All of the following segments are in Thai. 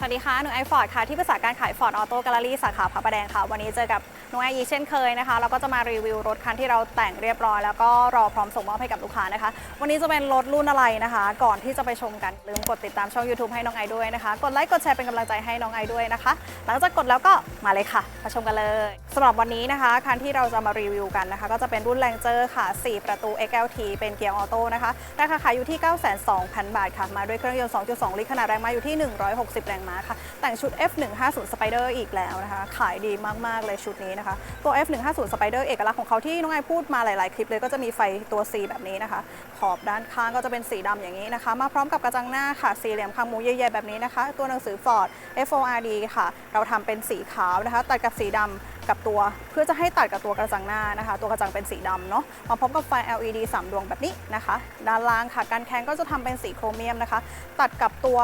หนูไอฟอร์ดค่ะ ที่ปรึกษาการขายฟอร์ดออโต้แกลเลอรี่สาขาพระประแดงค่ะ วันนี้เจอกับน้องไออีเช่นเคยนะคะเราก็จะมารีวิวรถคันที่เราแต่งเรียบร้อย แล้วก็รอพร้อมส่งมอบให้กับลูกค้านะคะ วันนี้จะเป็นรถรุ่นอะไรนะคะ ก่อนที่จะไปชมกันลืมกดติดตามช่อง YouTube ให้น้องไอด้วยนะคะ กดไลค์กดแชร์เป็นกำลังใจให้น้องไอด้วยนะคะ หลังจากกดแล้วก็มาเลยค่ะมาชมกันเลย สำหรับวันนี้นะคะคันที่เราจะมารีวิวกันนะคะ ก็จะเป็นรุ่นแรงเจอร์ค่ะ 4 ประตู XLT เป็นเกียร์ออโต้นะคะราคาขายอยู่ที่ 920,000 บาทค่ะ มาด้วยเครื่องยนต์ 2.2 ลิตรขนาดแรงม้าอยู่ที่ 160 แรงม้าค่ะ แต่งชุด F150 Spider อีกแล้วนะคะ ขายดีมาก ๆ เลยชุดนี้นะคะ ตัว F150 Spider เอกลักษณ์ของเขาที่น้องไอพูดมาหลาย ๆ คลิปเลยก็จะมีไฟตัว C แบบนี้นะคะ ขอบด้านข้างก็จะเป็นสีดำอย่างนี้นะคะ มาพร้อมกับกระจังหน้าค่ะ สี่เหลี่ยมคางมูใหญ่ๆแบบนี้นะคะ ตัวหนังสือ Ford FORD ค่ะ เราทำเป็นสีขาวนะคะ ตัดกับสีดำ กับตัวเพื่อจะให้ตัดกับตัวกระจังหน้านะคะ ตัวกระจังเป็นสีดำเนาะมาพร้อมกับไฟ LED สามดวงแบบนี้นะคะ ด้านล่างค่ะการแข้งก็จะทำเป็นสีโครเมียมนะคะ ตัดกับตัว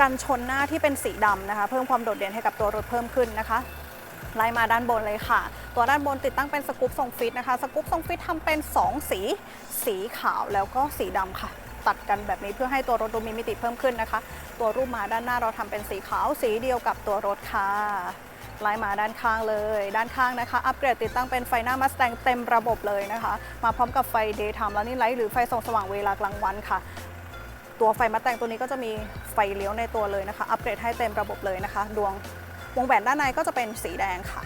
กันชนหน้าที่เป็นสีดำนะคะ เพิ่มความโดดเด่นให้กับตัวรถเพิ่มขึ้นนะคะไล่มาด้านบนเลยค่ะ ตัวด้านบนติดตั้งเป็นสกู๊ปทรงฟิตนะคะ สกู๊ปทรงฟิตทำเป็น 2 สี สีขาวแล้วก็สีดำค่ะ ตัดกันแบบนี้เพื่อให้ตัวรถดูมีมิติเพิ่มขึ้นนะคะ ตัวรูปมาด้านหน้าเราทำเป็นสีขาวสีเดียวกับตัวรถค่ะ ไล่มาด้านข้างเลย ด้านข้างนะคะ อัปเกรดติดตั้งเป็นไฟหน้ามาส t ตงเต็มระบบเลยนะคะ มาพร้อมกับไฟ daytime running light หรือไฟส่องสว่างเวลากลางวันค่ะตัวไฟมาแต่งตัวนี้ก็จะมีไฟเลี้ยวในตัวเลยนะคะ อัปเกรดให้เต็มระบบเลยนะคะ ดวงวงแหวนด้านในก็จะเป็นสีแดงค่ะ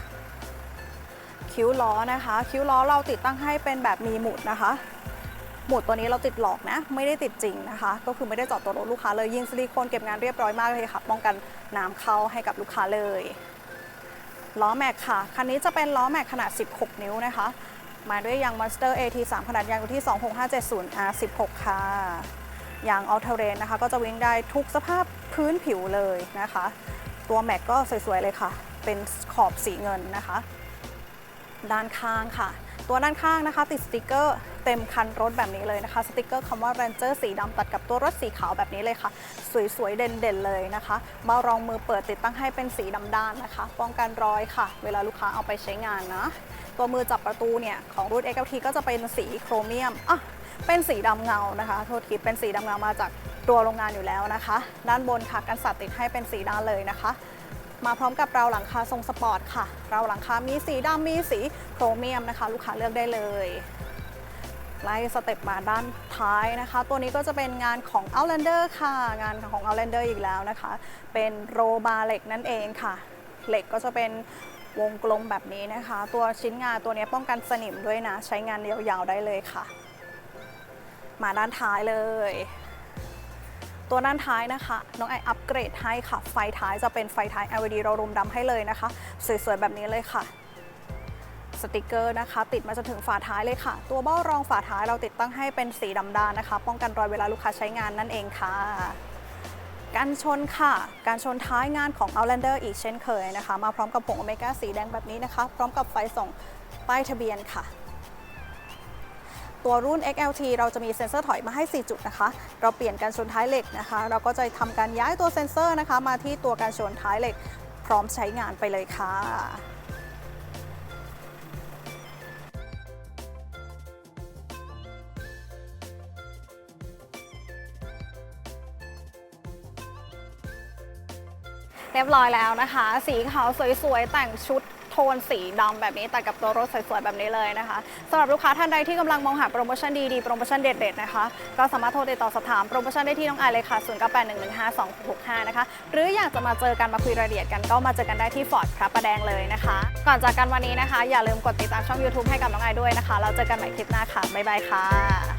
คิ้วล้อนะคะ คิ้วล้อเราติดตั้งให้เป็นแบบมีหมุดนะคะ หมุดตัวนี้เราติดหลอกนะ ไม่ได้ติดจริงนะคะ ก็คือไม่ได้จาะตัวรถลูกค้าเลยยิงซิลิโคนเก็บงานเรียบร้อยมากเลยค่ะ ป้องกันน้ำเข้าให้กับลูกค้าเลย ล้อแม็กค่ะ คันนี้จะเป็นล้อแม็กขนาด 16 นิ้วนะคะ มาด้วยยาง Monster AT3 ขนาดยางอยู่ที่ 26570 R16 ค่ะ ยางออ t เทเรนนะคะ ก็จะวิ่งได้ทุกสภาพพื้นผิวเลยนะคะ ตัวแม็กก็สวยๆเลยค่ะ เป็นขอบสีเงินนะคะ ด้านข้างค่ะ ตัวด้านข้างนะคะ ติดสติกเกอร์เต็มคันรถแบบนี้เลยนะคะ สติกเกอร์คำว่า Ranger สีดำตัดกับตัวรถสีขาวแบบนี้เลยค่ะ สวยๆ เด่นๆ เลยนะคะเบารองมือเปิดติดตั้งให้เป็นสีดำด้านนะคะ ป้องกันรอยค่ะ เวลาลูกค้าเอาไปใช้งานนะ ตัวมือจับประตูเนี่ย ของรุ่น XLT ก็จะเป็นสีโครเมียมอะเป็นสีดำเงานะคะ โทษทีเป็นสีดำเงามาจากตัวโรงงานอยู่แล้วนะคะ ด้านบนค่ะกันสัตว์ติดให้เป็นสีด้านเลยนะคะ มาพร้อมกับเราวหลังคาทรงสปอร์ตค่ะ เราวหลังคามีสีดำมีสีโครเมียมนะคะ ลูกค้าเลือกได้เลยไล่สเต็ปมาด้านท้ายนะคะ ตัวนี้ก็จะเป็นงานของ Outlander ค่ะ งานของ Outlander อีกแล้วนะคะ เป็นโรบาร์เหล็กนั่นเองค่ะ เหล็กก็จะเป็นวงกลมแบบนี้นะคะ ตัวชิ้นงานตัวนี้ป้องกันสนิมด้วยนะ ใช้งานยาวๆได้เลยค่ะ มาด้านท้ายเลย ตัวด้านท้ายนะคะ น้องไออัปเกรดให้ค่ะ ไฟท้ายจะเป็นไฟท้าย LED เรารุมดำให้เลยนะคะ สวยๆ แบบนี้เลยค่ะสติกเกอร์นะคะ ติดมาจนถึงฝาท้ายเลยค่ะ ตัวเบ้ารองฝาท้ายเราติดตั้งให้เป็นสีดำดานนะคะ ป้องกันรอยเวลาลูกค้าใช้งานนั่นเองค่ะการชนค่ะ การชนท้ายงานของ Outlander อีกเช่นเคยนะคะ มาพร้อมกับผงโอเมก้าสีแดงแบบนี้นะคะ พร้อมกับไฟส่องป้ายทะเบียนค่ะ ตัวรุ่น XLT เราจะมีเซ็นเซอร์ถอยมาให้ 4 จุดนะคะ เราเปลี่ยนการชนท้ายเหล็กนะคะ เราก็จะทำการย้ายตัวเซ็นเซอร์นะคะ มาที่ตัวการชนท้ายเหล็ก พร้อมใช้งานไปเลยค่ะเรียบร้อยแล้วนะคะ สีขาวสวยๆ แต่งชุด โทนสีดำแบบนี้ตัดกับตัวรถสวยๆแบบนี้เลยนะคะสำหรับลูกค้าท่านใดที่กำลังมองหาโปรโมชั่นดีๆโปรโมชั่นเด็ดๆนะคะก็สามารถโทรติดต่อสอบถามโปรโมชั่นได้ที่น้องไอเลยค่ะ0 9 8 1 1 5 2 6 5นะคะหรืออยากจะมาเจอกันมาคุยรายละเอียดกันก็มาเจอกันได้ที่ฟอร์ดพระประแดงเลยนะคะ ก่อนจากกันวันนี้นะคะ อย่าลืมกดติดตามช่อง YouTube ให้กับน้องไอด้วยนะคะเราเจอกันใหม่คลิปหน้าค่ะบ๊ายบายค่ะ